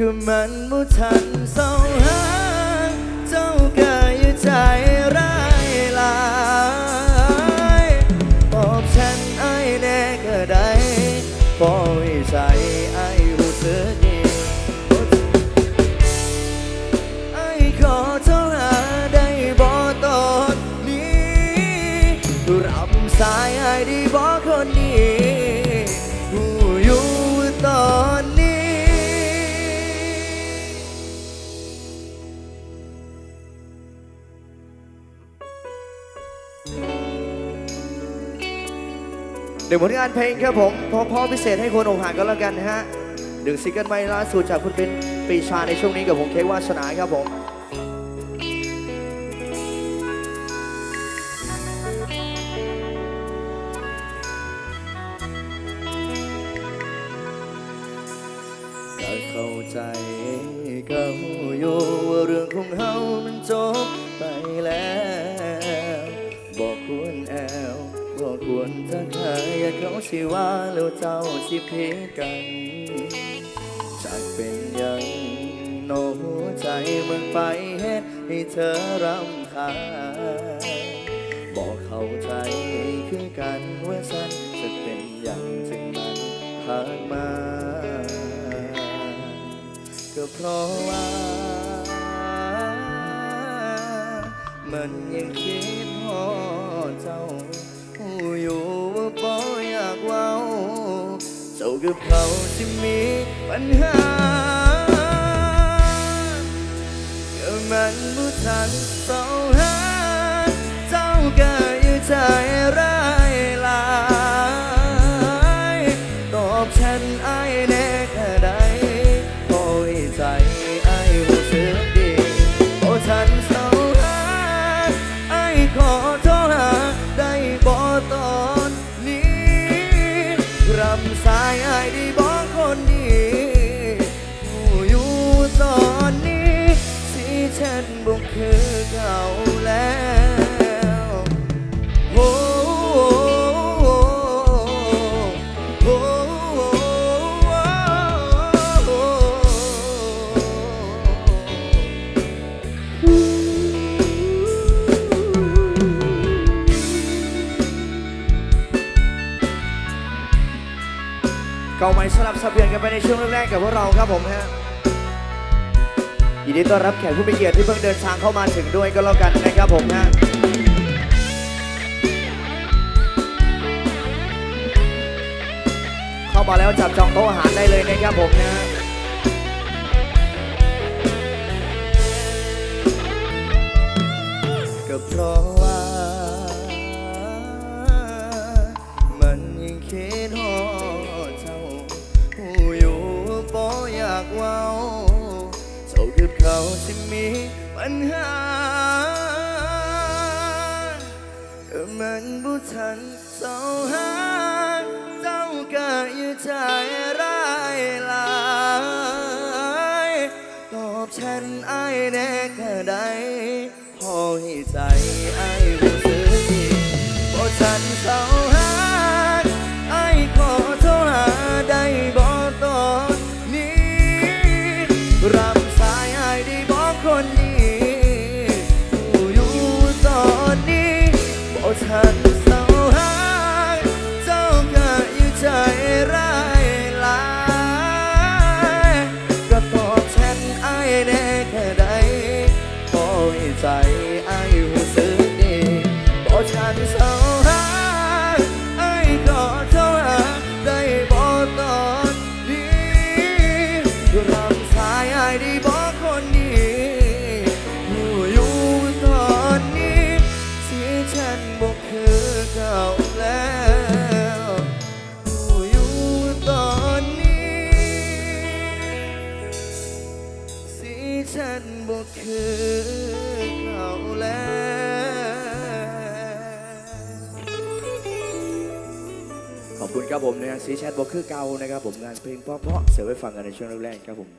คือมันบ่ทันเศร้าหาเจ้าก็อยู่ใจร้ายหลายตอบฉันไอ้แน่ก็ได้พอให้ใจไอ้ายรู้สึกดีไอ้ขอโทษหาได้บ่ตอนนี้รับสายไอ้ได้บ่คนนี้ เดี๋ยวผลงานเพลงครับผมพอพอพิเศษให้คนอกหักก็แล้วกันนะฮะดึงซิงเกิลใหม่ล่าสุดจากคุณเป็นปีชาในช่วงนี้กับผมเค้กวาสนาครับผมเข้าใจก็หูอยู่ว่าเรื่องของเฮามันจบไปแล้ว บอกควรแอว บอกควรทักทายอย่าเขาสิว่าแล้วเจ้าสิเพกันจากเป็นยังโน้ใจมันไปเฮ็ดให้เธอรำคาญบอกเข้าใจคือกันว่าฉันจะเป็นอย่างจึงมันผ่านมา ก็เพราะว่า มันยังคิดพอดเจ้า อยู่ว่าบ่อยากเว้าเจ้ากับเขาที่มีปัญหาก็มันบ่ทันเศร้าหา รำสายไอ้ายได้บอกคนดีผู้อยู่ตอนนี้สิฉันบ่คือเก่า เก่าใหม่สลับสับเปลี่ยนกันไปในช่วงแรกๆกับพวกเราครับผมฮะยินดีต้อนรับแขกผู้มีเกียรติที่เพิ่งเดินทางเข้ามาถึงด้วยก็แล้วกันนะครับผมฮะเข้ามาแล้วจับจองโต๊ะอาหารได้เลยนะครับผมนะก็เพราะว่ามันยังคิด เว้าเจ้าคือเขาที่มีปัญหาก็มันบุทันเศร้าหาเจ้าก็อยู่ใจร้ายหลายตอบฉันไอ้แน่แค่ใดพอให้ใจไอ้รู้สึกดีพอฉันเศร้า บ นบกคือเขาแล้วขอบคุณครับผมนะฮะซีแชทบอกคือเก่านะครับผมงานเพลงเพราะๆเสิร์ฟไว้ฟังกันในช่วงแรกๆครับผม